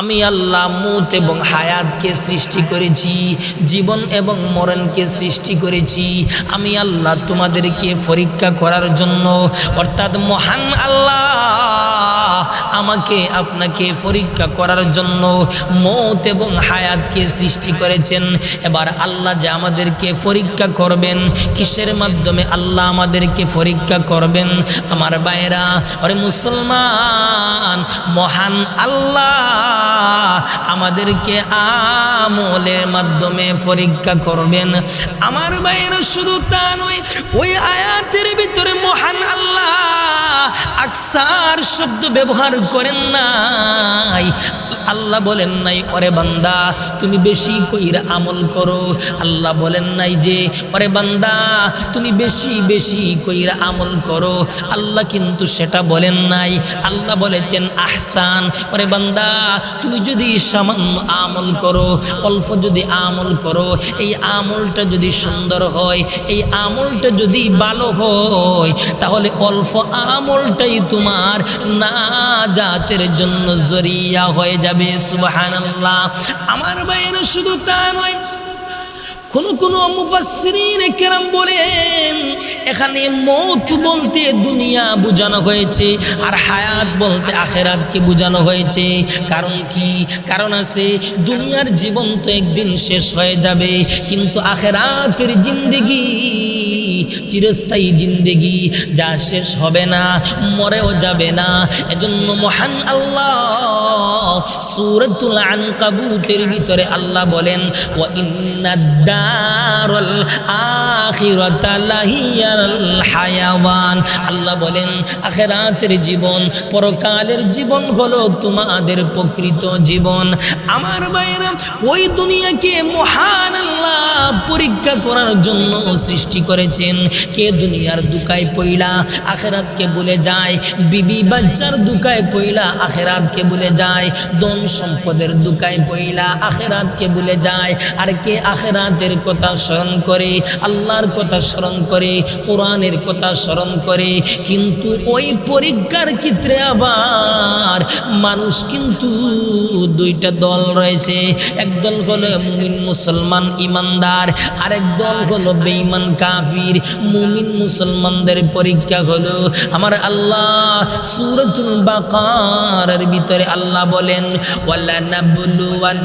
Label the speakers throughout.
Speaker 1: আমি আল্লাহ মুত এবং হায়াতকে সৃষ্টি করেছি, জীবন এবং মরণকে সৃষ্টি করেছি। আমি আল্লাহ তোমাদেরকে পরীক্ষা করার জন্য, অর্থাৎ মহান আল্লাহ। আমাকে আপনাকে পরীক্ষা করার জন্য মত এবং হায়াতকে সৃষ্টি করেছেন। এবার আল্লাহ যে আমাদেরকে পরীক্ষা করবেন, কিসের মাধ্যমে আল্লাহ আমাদেরকে পরীক্ষা করবেন? আমার বাইরা ওরে মুসলমান, মহান আল্লাহ আমাদেরকে আমলের মাধ্যমে পরীক্ষা করবেন। আমার বাইরে শুধু তা নয়, ওই আয়াতের ভিতরে মহান আকসার শব্দ ব্যবহার করেন নাই। আল্লাহ বলেন নাই, ওরে বান্দা, তুমি বেশি কইরা আমল করো। আল্লাহ বলেন নাই যে, ওরে বান্দা, তুমি বেশি বেশি কইরা আমল করো। আল্লাহ কিন্তু সেটা বলেন নাই। আল্লাহ বলেছেন, আহসান, ওরে বান্দা, তুমি যদি সামান্য আমল করো, অল্প যদি আমল করো, এই আমলটা যদি সুন্দর হয়, এই আমলটা যদি ভালো হয়, তাহলে অল্প আমলটাই তোমার না জাতের জন্য জরিয়া হয়ে যাবে। সুবহানাল্লাহ। আমার বাইরে শুধু তা নয় কোন কোন মুফাসসিরিন কেরাম বলেন, এখানে মৌত বলতে দুনিয়া বোঝানো হয়েছে, আর হায়াত বলতে আখেরাতকে বোঝানো হয়েছে। কারণ কি? কারণ আছে, দুনিয়ার জীবন তো একদিন শেষ হয়ে যাবে, কিন্তু আখেরাতের জিন্দেগি, চিরস্থায়ী জিন্দেগি যা শেষ হবে না, মরেও যাবে না। এজন্য মহান আল্লাহ সূরাতুল আনকাবুতের ভিতরে আল্লাহ বলেন ও ওয়া হায়াওয়ান আল্লাহ বলেন, আখেরাতের জীবন, পরকালের জীবন হলো তোমাদের প্রকৃত জীবন। আমার বাইরে ওই দুনিয়াকে মহান আল্লাহ পরীক্ষা করার জন্য সৃষ্টি করেছেন। কে দুনিয়ার দুকায় পইলা আখেরাতকে বলে যায়। বিবি বাচ্চার দুকায় পইলা আখেরাতকে বলে যায়। ধন সম্পদের দুকায় পইলা আখেরাতকে বলে যায়। আর কে আখেরাতের কথা স্মরণ করে, আল্লাহর কথা স্মরণ করে, কোরআনের কথা স্মরণ করে, কিন্তু ওই পরীক্ষার ক্ষেত্রে আবার মানুষ কিন্তু দুইটা দল রয়েছে। একদল হলো মুমিন মুসলমান ইমানদার, আরেক দল হলো বেঈমান কাফির। মুমিন মুসলমানদের পরীক্ষা হলো, আমার আল্লাহ সুরতুল বাকারার ভিতরে আল্লাহ বলেন ওয়ালা নাবলুওয়ান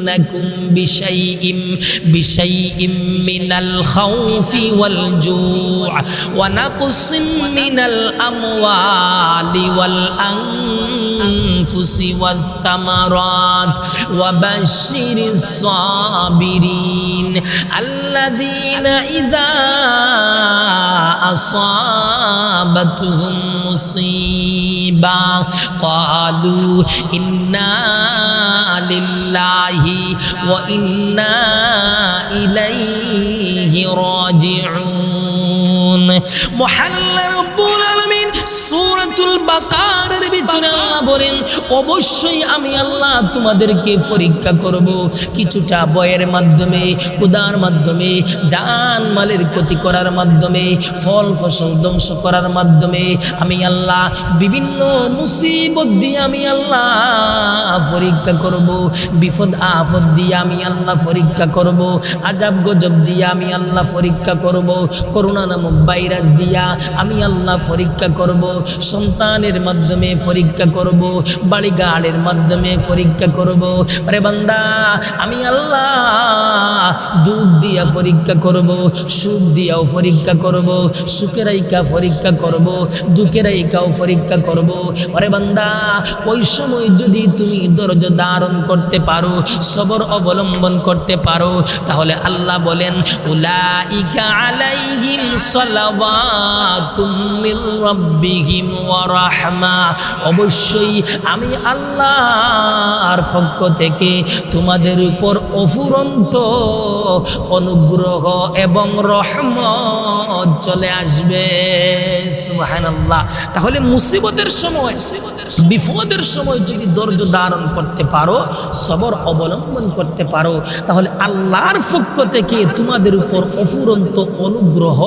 Speaker 1: نبلونكم بشيء بشيء من الخوف والجوع ونقص من الأموال والأنفس والثمرات وبشر الصابرين الذين إذا أصابتهم مصيبة قالوا إنا وإنا إليه راجعون মহান আল্লাহ রব্বুল আলামিন সূরাতুল বাকারার ভিতরে আল্লাহ বলেন, অবশ্যই আমি আল্লাহ তোমাদেরকে পরীক্ষা করব। কিছুটা বয়ের মাধ্যমে কুদার মাধ্যমে, জান মালের ক্ষতি করার মাধ্যমে, ফল ফসল ধ্বংস করার মাধ্যমে আমি আল্লাহ বিভিন্ন মুসিবত দিয়ে আমি আল্লাহ পরীক্ষা করব। বিপদ আফদ দিয়ে আমি আল্লাহ পরীক্ষা করব। আজাব গজব দিয়ে আমি আল্লাহ পরীক্ষা করব। করোনা নামক ভাইরাস দিয়া আমি আল্লাহ পরীক্ষা করব। সন্তানের মাধ্যমে পরীক্ষা করব। বাড়িগাড়ের মাধ্যমে পরীক্ষা করব। আরে বান্দা, আমি আল্লাহ দুধ দিয়া পরীক্ষা করব, সুখ দিয়াও পরীক্ষা করব সুখের আইকা পরীক্ষা করব দুঃখের আইকাও পরীক্ষা করব। আরে বান্দা, ওই সময় যদি তুমি ধৈর্য ধারণ করতে পারো, সবর অবলম্বন করতে পারো, তাহলে আল্লাহ বলেন অবশ্যই আমি আল্লাহর পক্ষ থেকে তোমাদের উপর অফুরন্ত অনুগ্রহ এবং রহমত চলে আসবে। সুবহানাল্লাহ। তাহলে মুসিবতের সময়, বিপদের সময় যদি ধৈর্য ধারণ করতে পারো, সবর অবলম্বন করতে পারো, তাহলে আল্লাহর পক্ষ থেকে তোমাদের উপর অফুরন্ত অনুগ্রহ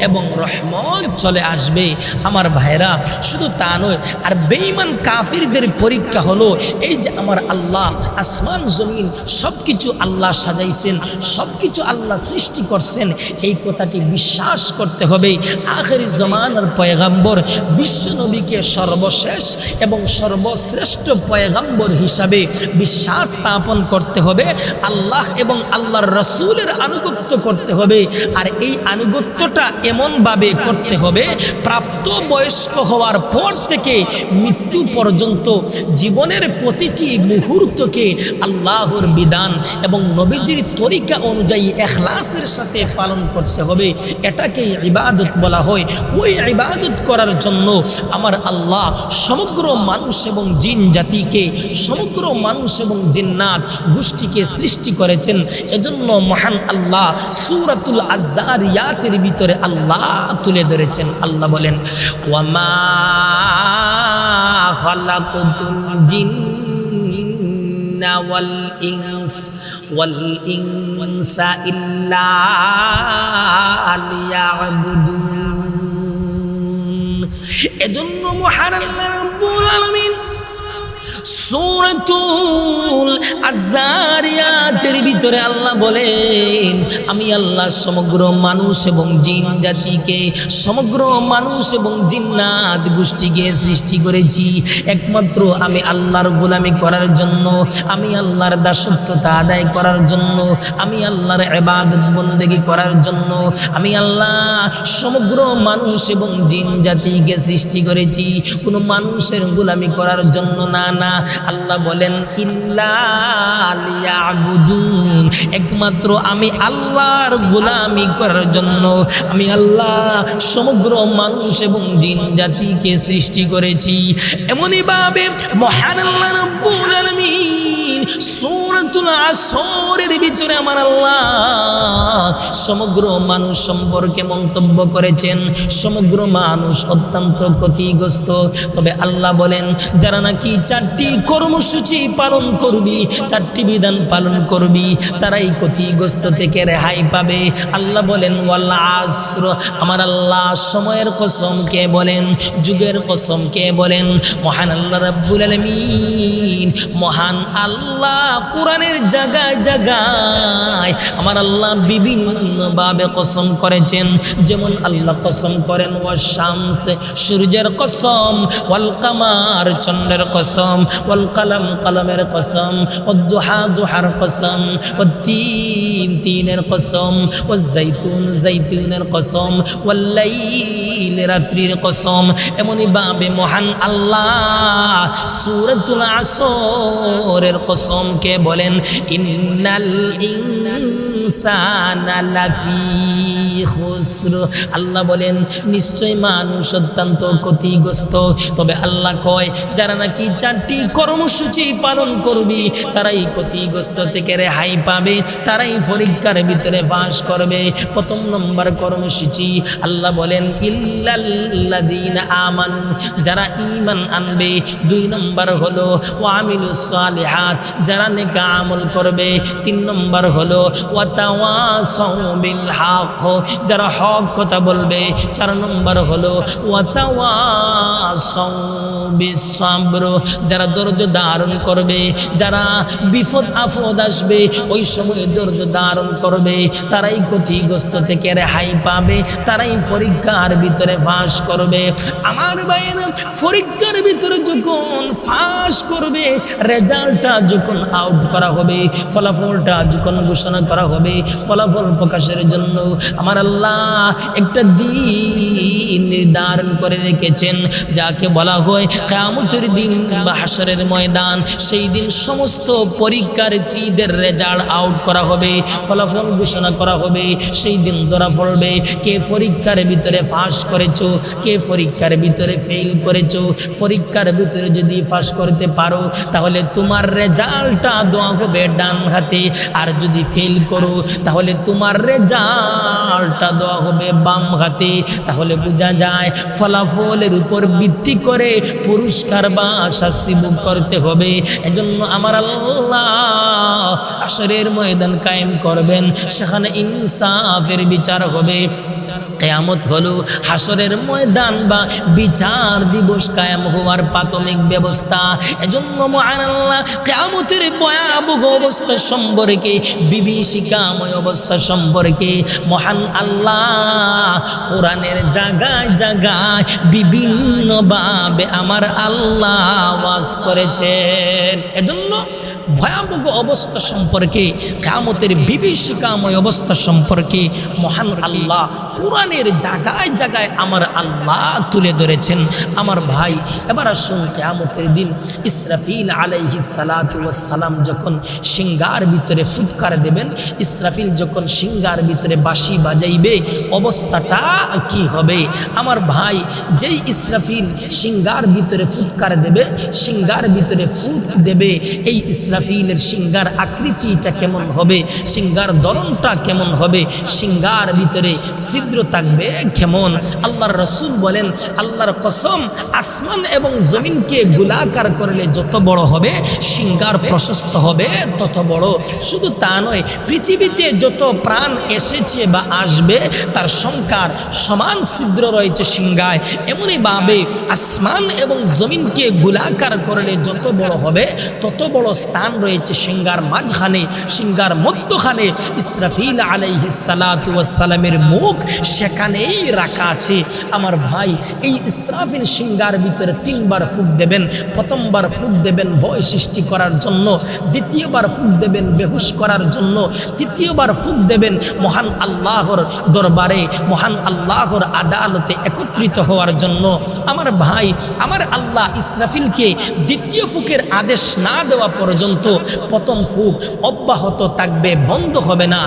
Speaker 1: এবং রহমত চলে আসবে। আমার ভাইরা শুধু তা নয়, আর বেঈমান কাফিরদের পরীক্ষা হলো, এই যে আমার আল্লাহ আসমান, জমিন সব কিছু আল্লাহ সাজাইছেন সব কিছু আল্লাহ সৃষ্টি করছেন, এই কথাটি বিশ্বাস করতে হবে। আখেরি জমানার পয়গাম্বর বিশ্বনবীকে সর্বশেষ এবং সর্বশ্রেষ্ঠ পয়গাম্বর হিসাবে বিশ্বাস স্থাপন করতে হবে, আল্লাহ এবং আল্লাহর রসুলের আনুগত্য করতে হবে, আর এই আনুগত্যটা এমনভাবে করতে হবে, প্রাপ্ত বয়স্ক হওয়ার পর থেকে মৃত্যু পর্যন্ত জীবনের প্রতিটি মুহূর্তকে আল্লাহর বিধান এবং নবীজির তরিকা অনুযায়ী এখলাসের সাথে পালন করতে হবে। এটাকে ইবাদত বলা হয়। ওই ইবাদত করার জন্য আমার আল্লাহ সমগ্র মানুষ এবং জিন জাতিকে, সমগ্র মানুষ এবং জিন্নাত গোষ্ঠীকে সৃষ্টি করেছেন। এজন্য মহান আল্লাহ সুরাতুল আজার ইয়াতের ভিতরে আল্লাহ তুলে ধরেছেন। আল্লাহ বলেন ওয়ামা খালাকুতুল জিন্না ওয়াল ইনস ওয়াল ইনসা ইল্লা লিয়াবুদুন এজন্য মহান আল্লাহ রাব্বুল আলামিন সূরাতুল আযারিয়াতের ভিতরে আল্লাহ বলেন, আমি আল্লাহ সমগ্র মানুষ এবং জিন জাতিকে, সমগ্র মানুষ এবং জিন্নাত গোষ্ঠীকে সৃষ্টি করেছি। একমাত্র আমি আল্লাহর গোলামি করার জন্য, আমি আল্লাহর দাসত্বতা আদায় করার জন্য, আমি আল্লাহর ইবাদত বন্দেগী করার জন্য, আমি আল্লাহ সমগ্র মানুষ এবং জিন জাতিকে সৃষ্টি করেছি। কোনো মানুষের গোলামি করার জন্য না না আল্লাহ বলেন ইল্লাবুদুন একমাত্র আমি আল্লাহর গোলামি করার জন্য আমি আল্লাহ সমগ্র মানুষ এবং জিন জাতিকে সৃষ্টি করেছি। এমনই ভাবে মহান আল্লাহ রব্বুল আলামিন আসরের ভিতরে আমার আল্লাহ সমগ্র মানুষ সম্পর্কে মন্তব্য করেছেন। সমগ্র মানুষ অত্যন্ত ক্ষতিগ্রস্ত। তবে আল্লাহ বলেন, যারা নাকি চারটি কর্মসূচি পালন করবি, চারটি বিধান পালন করবি, তারাই ক্ষতিগ্রস্ত থেকে রেহাই পাবে। আল্লাহ বলেন ওয়াল্লাহ আসর। আমার আল্লাহ সময়ের কসম কে বলেন, যুগের কসম কে বলেন? মহান আল্লাহ রাব্বুল আলামিন, মহান আল্লাহ কোরআনের জায়গায় জায়গায় আমার আল্লাহ বিভিন্নভাবে কসম করেছেন। যেমন আল্লাহ কসম করেন ওয়া শামস। সূর্যের কসম, ওয়াল কামার, চন্দ্রের কসম, ওয়াল কালাম, কালামের কসম, ও দুহা, দুহার কসম, ও তিন, তিনের কসম, ও জৈতুন, জৈতুনের কসম ওয়াল্লাইল রাত্রির কসম। এমনই বাবে মহান আল্লাহ সুরতুল আসরের কসমকে বলেন, ইন্নাল ইন্নাল আল্লাহ বলেন, নিশ্চয় মানুষ অত্যন্ত ক্ষতিগ্রস্ত। তবে আল্লাহ কয়, যারা নাকি চারটি কর্মসূচি পালন করবি, তারাই ক্ষতিগ্রস্ত থেকে রেহাই পাবে, তারাই পরীক্ষার ভিতরে পাস করবে। প্রথম নম্বর কর্মসূচি, আল্লাহ বলেন, ইল্লাল্লাযীন আমানু, যারা ঈমান আনবে। দুই নম্বর হলো ওয়ামিলুস সালিহাত, যারা নেক আমল করবে। তিন নম্বর হলো ওয়াতাওয়াসাউ বিল হক যারা হক কথা বলবে চার নম্বর হলো ওয়াতাওয়াসাউ। সাবর যারা ধৈর্য ধারণ করবে, যারা বিপদ আপদ আসবে, ওই সময় ধৈর্য ধারণ করবে। তারাই ক্ষতিগ্রস্ত থেকে রেহাই পাবে, তারাই পরীক্ষার ভিতরে ফাঁস করবে। আমার ভাইয়ের পরীক্ষার ভিতরে যখন ফাঁস করবে, রেজাল্টটা যখন আউট করা হবে, ফলাফলটা যখন ঘোষণা করা হবে, ফলাফল প্রকাশের জন্য আমার আল্লাহ একটা দিন নির্ধারণ করে রেখেছেন, যাকে বলা হয় কামতের দিন বা হাসরের ময়দান, সেই দিন সমস্ত পরীক্ষার্থীদের রেজাল্ট আউট করা হবে, ফলাফল ঘোষণা করা হবে, সেই দিন ধরা পড়বে। কে পরীক্ষার ভিতরে ফাঁস করেছ, কে পরীক্ষার ভিতরে ফেল করেছ, পরীক্ষার ভিতরে যদি ফাঁস করতে পারো, তাহলে তোমার রেজাল্টটা দেওয়া হবে ডান হাতে, আর যদি ফেল করো করো তাহলে তোমার রেজাল্টটা দেওয়া হবে বাম হাতে। তাহলে বোঝা যায়, ফলাফলের উপর ভিত্তি করে পুরস্কার বা শাস্তি ভোগ করতে হবে। এজন্য আমার আল্লাহ আসরের ময়দান কায়েম করবেন, সেখানে ইনসাফের বিচার হবে। কেয়ামত হলো হাসরের ময়দান বা বিচার দিবস কায়াম হওয়ার প্রাথমিক ব্যবস্থা। এজন্য মহান আল্লাহ কেয়ামতের ভয়াবহ অবস্থা সম্পর্কে, বিভীষিকাময় অবস্থা সম্পর্কে মহান আল্লাহ কোরআনের জায়গায় জায়গায় বিভিন্নভাবে আমার আল্লাহ ওয়াজ করেছেন। এজন্য ভয়াবহ অবস্থা সম্পর্কে কামতের বিভীষিকাময় অবস্থা সম্পর্কে মহান আল্লাহ কোরআনের জায়গায় জায়গায় আমার আল্লাহ তুলে ধরেছেন। আমার ভাই, এবার আসুন কেয়ামতের দিন ইসরাফিল আলাইহি সালাম যখন সিঙ্গার ভিতরে ফুৎকার দেবেন, ইসরাফিল যখন সিঙ্গার ভিতরে বাঁশি বাজাইবে, অবস্থাটা কি হবে? আমার ভাই, যেই ইসরাফিল সিঙ্গার ভিতরে ফুৎকার দেবে, সিঙ্গার ভিতরে ফুট দেবে, এই ইসরাফিলের সিঙ্গার আকৃতিটা কেমন হবে? সিঙ্গার ধরনটা কেমন হবে? সিঙ্গার ভিতরে ছিদ্র থাকবে, কেমন? আল্লাহর রসুল বলেন, আল্লাহর কসম, আসমান এবং জমিনকে গোলাকার করলে যত বড় হবে, সিঙ্গার প্রশস্ত হবে, তত বড়। শুধু তা নয়, পৃথিবীতে যত প্রাণ এসেছে বা আসবে, তার সংখ্যার সমান ছিদ্র রয়েছে সিঙ্গায়। এমনই ভাবে আসমান এবং জমিনকে গোলাকার করলে যত বড় হবে, তত বড় স্থান রয়েছে সিঙ্গার মাঝখানে। সিঙ্গার মধ্যখানে ইসরাফিল আলাইহিস সালাতু ওয়াস সালামের মুখ সেখানেই রাখা আছে। আমার ভাই এই ইসরাফিল সিঙ্গার ভিতরে তিনবার ফুক দেবেন, প্রথমবার ফুক দেবেন ভয় সৃষ্টি করার জন্য, দ্বিতীয়বার ফুক দেবেন বেহুশ করার জন্য, তৃতীয়বার ফুক দেবেন মহান আল্লাহর দরবারে, মহান আল্লাহর আদালতে একত্রিত হওয়ার জন্য। আমার ভাই, আমার আল্লাহ ইসরাফিলকে দ্বিতীয় ফুকের আদেশ না দেওয়া পর্যন্ত প্রথম ফুক অব্যাহত থাকবে, বন্ধ হবে না।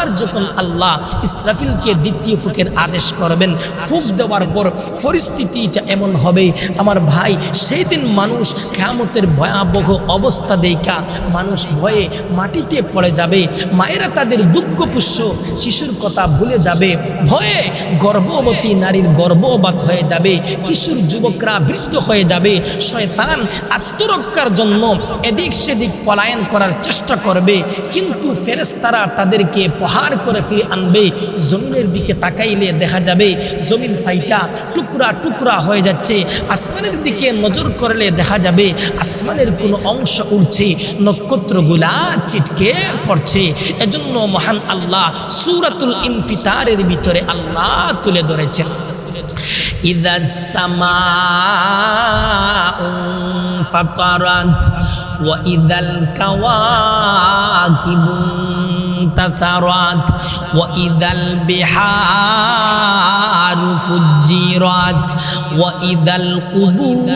Speaker 1: আর যখন আল্লাহ ইসরাফিলকে দ্বিতীয় ফুকের আদেশ করবেন। ফুক দেওয়ার পর পরিস্থিতিটা এমন হবে, আমার ভাই সেই দিন মানুষ কেমতের ভয়াবহ অবস্থা দেখা, মানুষ ভয়ে মাটিতে পড়ে যাবে, মায়েরা তাদের দুঃখ পুষ্য শিশুর কথা ভুলে যাবে, ভয়ে গর্ভবতী নারীর গর্ভপাত হয়ে যাবে, কিশোর যুবকরা বৃদ্ধ হয়ে যাবে, শয়তান আত্মরক্ষার জন্য এদিক সেদিক পলায়ন করার চেষ্টা করবে, কিন্তু ফেরেস্তারা তাদেরকে প্রহার করে ফিরে আনবে, জমিনের দিকে তাকাইলে দেখা যাবে জমিন ফাইটা টুকরা টুকরা হয়ে যাচ্ছে আসমানের দিকে নজর করলে দেখা যাবে আসমানের কোনো অংশ উঠছে নক্ষত্রগুলা চিটকে পড়ছে এজন্য মহান আল্লাহ সুরাতুল ইনফিতারের ভিতরে আল্লাহ তুলে ধরেছেন إذا السماء انفطرت وإذا الكواكب انتثرت وإذا البحار فجرت وإذا القبور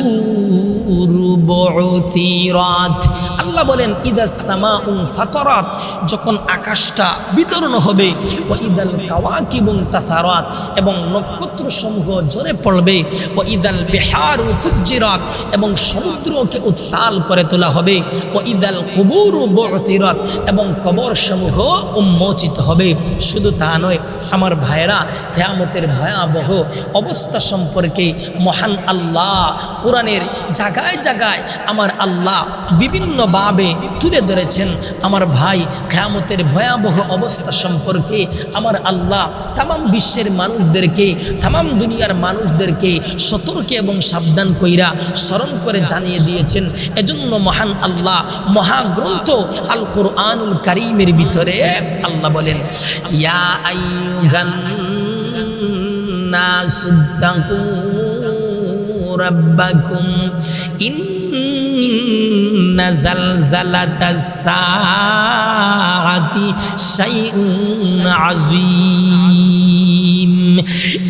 Speaker 1: بعثرت আল্লাহ বলেন ইদাস সামা ফাতরাত যখন আকাশটা বিতরণ হবে ও ইদাল কাওয়াকিবুন তাসারাত এবং নক্ষত্র সমূহ ঝরে পড়বে ও ইদাল বিহার ফুজ্জিরাত এবং সমুদ্রকে উত্তাল করে তোলা হবে ও ইদাল কুবুর বসিরাত এবং কবর সমূহ উন্মোচিত হবে। শুধু তা নয়, আমার ভাইয়েরা, কেয়ামতের ভয়াবহ অবস্থা সম্পর্কে মহান আল্লাহ কোরআনের জায়গায় জায়গায় আমার আল্লাহ বিভিন্নভাবে তুলে ধরেছেন। আমার ভাই, কেয়ামতের ভয়াবহ অবস্থা সম্পর্কে আমার আল্লাহ তাম বিশ্বের মানুষদেরকে তাম দুনিয়ার মানুষদেরকে সতর্ক এবং সাবধান কইরা স্মরণ করে জানিয়ে দিয়েছেন। এজন্য মহান আল্লাহ মহাগ্রন্থ আল কোরআনুল কারিমের ভিতরে আল্লাহ বলেন ইয়া আইয়ুহান নাসু তাকু রাব্বাকুম ইন্না জালজালাতাস সাআতি শাইউন আযীম.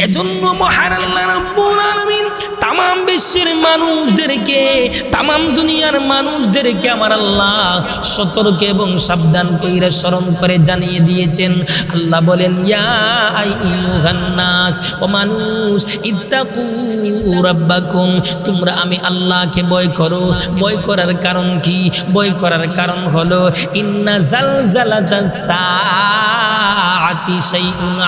Speaker 1: এজন্য মহান তামাম বিশ্বের মানুষদেরকে, তামাম দুনিয়ার মানুষদেরকে আমার আল্লাহ সতর্ক এবং সাবধান কইরা স্মরণ করে জানিয়ে দিয়েছেন। আল্লাহ বলেন, ইয়া ও মানুষ, ইত্তাকু তোমরা আমি আল্লাহকে ভয় করো। ভয় করার কারণ কি? ভয় করার কারণ হলো, ইন্না জালজালাতাস সাআতি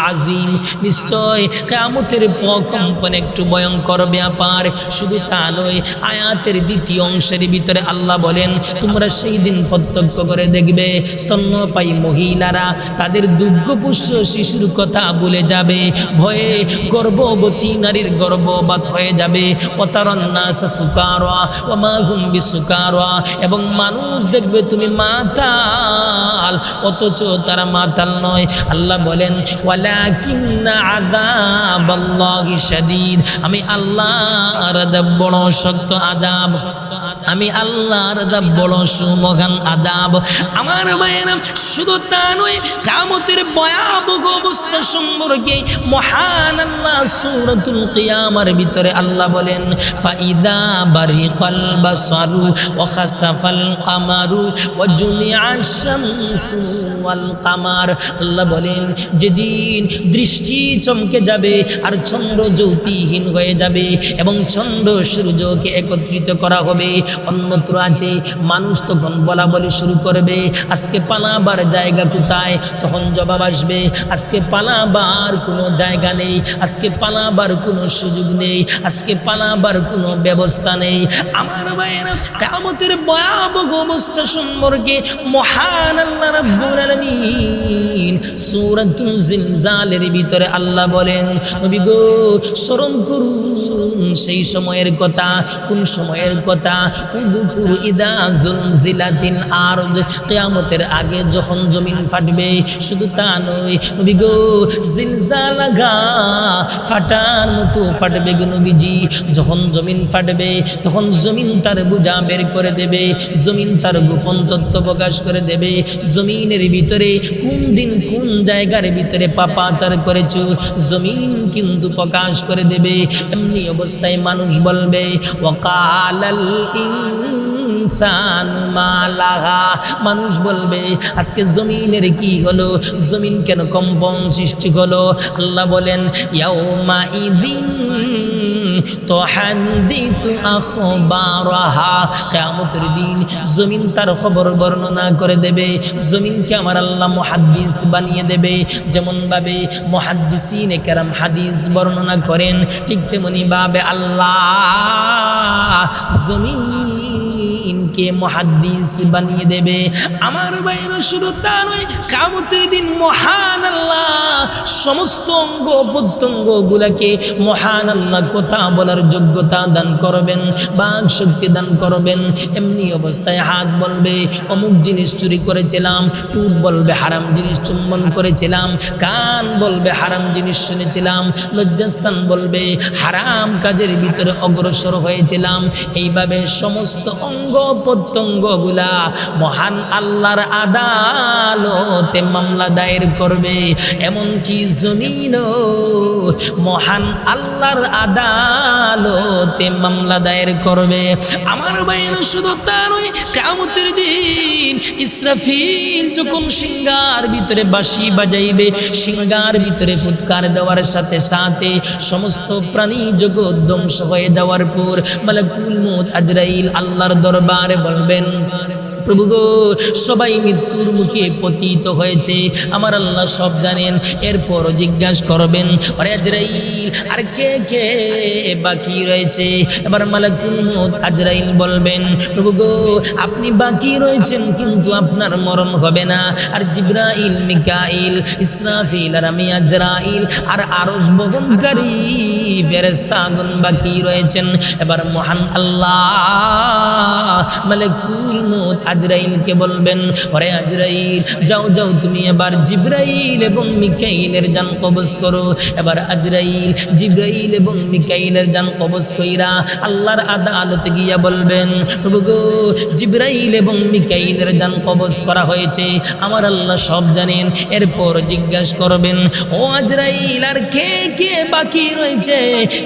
Speaker 1: আযীম। নিশ্চয় কিয়ামতের প্রকম্পন একটু ভয়ঙ্কর ব্যাপার। শুধু তা নয়, আয়াতের দ্বিতীয় অংশের ভিতরে আল্লাহ বলেন, তোমরা সেই দিন প্রত্যক্ষ করে দেখবে, স্তন্যপায়ী মহিলারা তাদের দুর্গপুষ্য শিশুর কথা ভুলে যাবে। ভয়ে গর্ভবতী নারীর গর্ভপাত হয়ে যাবে। অতারন্নাস সুকারা ও মাহুম বিসুকারা এবং মানুষ দেখবে তুমি মাতাল, অথচ তারা মাতাল নয়। আল্লাহ বলেন আমি আল্লাহ বড় শক্ত আযাব। আমি আল্লাহর আযাব বড় সুমহান আদাব। আমার মায়েরা শুধু তা নয়, কিয়ামতের ভয়াবহ অবস্থা সম্পর্কে মহান আল্লাহ সূরাতুল কিয়ামার ভিতরে আল্লাহ বলেন, ফাইদা বারিকাল বাসারু ওয়া খাসাফাল কামারু ওয়াল কামার। আল্লাহ বলেন, যেদিন দৃষ্টি চমকে যাবে আর চন্দ্র জ্যোতিহীন হয়ে যাবে এবং চন্দ্র সূর্যকে একত্রিত করা হবে অন্যত্র আছে। মানুষ তখন বলা বলি শুরু করবে, আজকে পালাবার জায়গা কোথায়? তখন জবাব আসবে, আজকে পালাবার কোনো জায়গা নেই, আজকে পালাবার কোনো সুযোগ নেই, আজকে পালাবার কোনো ব্যবস্থা নেই। আমার ভাইয়েরা কামতের ভয়াবহ অবস্থা সম্পর্কে মহান আল্লাহ রাব্বুল আলামিন সূরাতুল ভিতরে আল্লাহ বলেন, নবী গো, স্মরণ করুন সেই সময়ের কথা, কোন সময়ের কথা? উযকুর আগে যখন জমিন ফাটবে, শুধু তা নয় ফাটবে গো যখন জমিন ফাটবে, তখন জমিন তার বোঝা বের করে দেবে, জমিন তার গোপন তত্ত্ব প্রকাশ করে দেবে। জমিনের ভিতরে কোন দিন কোন জায়গার ভিতরে পাপাচার করেছ, জমিন কিন্তু প্রকাশ করে দেবে। এমনি অবস্থায় মানুষ বলবে ওকালাল আল্লাহ ইনসান মালাহা। মানুষ বলবে, আজকে জমিনের কি হলো? জমিন কেন কম্পন সৃষ্টি হলো? আল্লাহ বলেন, ইয়াউমা ইদিন কিয়ামতের দিন জমিন তার খবর বর্ণনা করে দেবে। জমিনকে আমার আল্লাহ মুহাদ্দিস বানিয়ে দেবে। যেমন ভাবে মুহাদ্দিসিনে কেরাম হাদিস বর্ণনা করেন, ঠিক তেমনি ভাবে আল্লাহ জমিনকে মহাদ্দিস বানিয়ে দেবে। আমার বাইরে শুধু তা নয় কামতের দিন মহান আল্লাহ সমস্ত অঙ্গ প্রত্যঙ্গ গুলাকে মহান আল্লাহ কথা বলার যোগ্যতা দান করবেন, বাক শক্তি দান করবেন। এমনি অবস্থায় হাত বলবে, অমুক জিনিস চুরি করেছিলাম টুট বলবে, হারাম জিনিস চুম্বন করেছিলাম, কান বলবে, হারাম জিনিস শুনেছিলাম, লজ্জাস্থান বলবে, হারাম কাজের ভিতরে অগ্রসর হয়েছিলাম। এইভাবে সমস্ত অঙ্গ প্রত্যঙ্গগুলা মহান আল্লাহর আদালতে মামলা দায়ের করবে। এমনকি জমিন মহান আল্লাহর আদালতে মামলা দায়ের করবে। আমার বাইরে শুধু তারই কামতের দিন ইসরাফিল যখন সিঙ্গার ভিতরে বাঁশি বাজাইবে সিঙ্গার ভিতরে ফুৎকার দেওয়ার সাথে সাথে সমস্ত প্রাণী জগৎ ধ্বংস হয়ে যাওয়ার পর মালাকুল মউত আজরাইল আল্লাহর দরবারে বলবেন প্রভু গো, সবাই মৃত্যুর মুখে পতিত হয়েছে। আমার আল্লাহ সব জানেন এরপর জিজ্ঞাসা করবেন আজরাইল, আর কে কে বাকি রয়েছে? এবার মালাকুল আজরাইল বলবেন, প্রভু গো, আপনি বাকি রয়েছেন, কিন্তু আপনার মরণ হবে না। আর জিব্রাইল, মিকাইল, ইসরাফিল, আর আমি আজরাইল, আর আরশ বহনকারী ফেরেস্তাগণ বাকি রয়েছেন। এবার মহান আল্লাহ মালাকুল মউত আজরাইলকে বলবেন, ওরে আজরাইল, যাও যাও তুমি এবার জিব্রাইল এবং মিকাইলের যান কবজ করো। এবার আজরাইল, জিব্রাইল এবং মিকাইলের যান কবজ কইরা আল্লাহর আদালতে গিয়া বলবেন, প্রভু গো, জিব্রাইল এবং মিকাইলের যান কবজ করা হয়েছে। আমার আল্লাহ সব জানেন, এরপর জিজ্ঞাসা করবেন, ও আজরাইল, আর কে কে বাকি রয়েছে?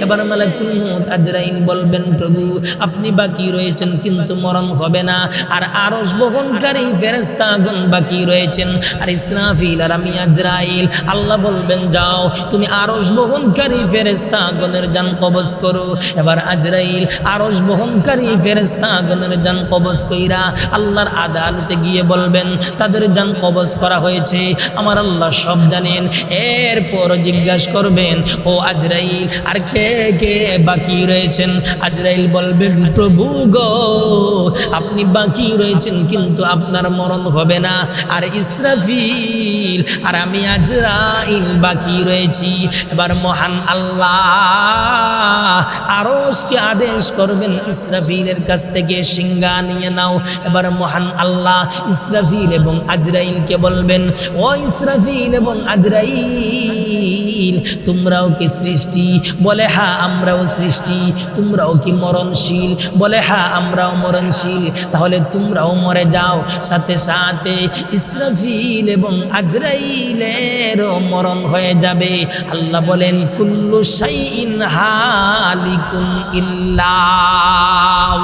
Speaker 1: এবার মালাকুল মউত আজরাইল বলবেন, প্রভু, আপনি বাকি রয়েছেন, কিন্তু মরণ হবে না। আর আরশ বহনকারী ফেরেস্তাগণ বাকি রয়েছেন। আর ইসরাফিল আর আমি আজরাইল, আল্লাহ বলবেন, যাও, তুমি আরশ বহনকারী ফেরেস্তাগণের যান কবজ করো। এবার আজরাইল আরশ বহনকারী ফেরেস্তাগণের যান কবজ কইরা আল্লাহর আদালতে গিয়ে বলবেন, তাদের যান কবজ করা হয়েছে। আমার আল্লাহ সব জানেন। এরপর জিজ্ঞাসা করবেন, ও আজরাইল, আর কে কে বাকি রয়েছেন? আজরাইল বলবেন, প্রভু গো, আপনি বাকি রয়েছেন কিন্তু আপনার মরণ হবে না। আর ইসরাফিল আর আমি আজরাইল বাকি রয়েছি। এবার মহান আল্লাহ আরসকে আদেশ করবেন, ইসরাফিলের কাছ থেকে সিঙ্গা নিয়ে নাও। এবার মহান আল্লাহ ইসরাফিল এবং আজরাইলকে বলবেন, ও ইসরাফিল এবং আজরাইল, তোমরাও কি সৃষ্টি? বলে হ্যাঁ আমরাও সৃষ্টি। তোমরাও কি মরণশীল? বলে হ্যাঁ আমরাও মরণশীল। তাহলে তোমরাও মরে যাও। সাথে সাথে ইসরাফিল এবং আজরাইলেরও মরণ হয়ে যাবে। আল্লাহ বলেন, কুল্লু শাইইন হালিকুন ইল্লা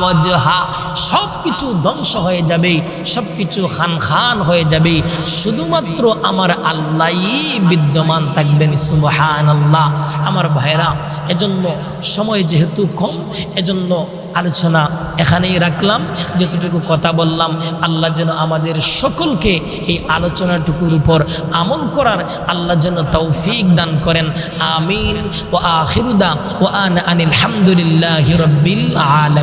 Speaker 1: ওয়াজহা। সব কিছু ধ্বংস হয়ে যাবে সব কিছু খান খান হয়ে যাবে। শুধুমাত্র আমার আল্লাহই বিদ্যমান থাকবেন সুবহান আল্লাহ আমার ভাইরা এজন্য সময় যেহেতু কম, এজন্য আলোচনা এখানেই রাখলাম। যতটুকু কথা বললাম, আল্লাহ যেন আমাদের সকলকে এই আলোচনাটুকুর উপর আমল করার আল্লাহ যেন তৌফিক দান করেন। আমিন। ও আখিরুদা ও আন আনিল হামদুলিল্লাহ রব্বিল আলম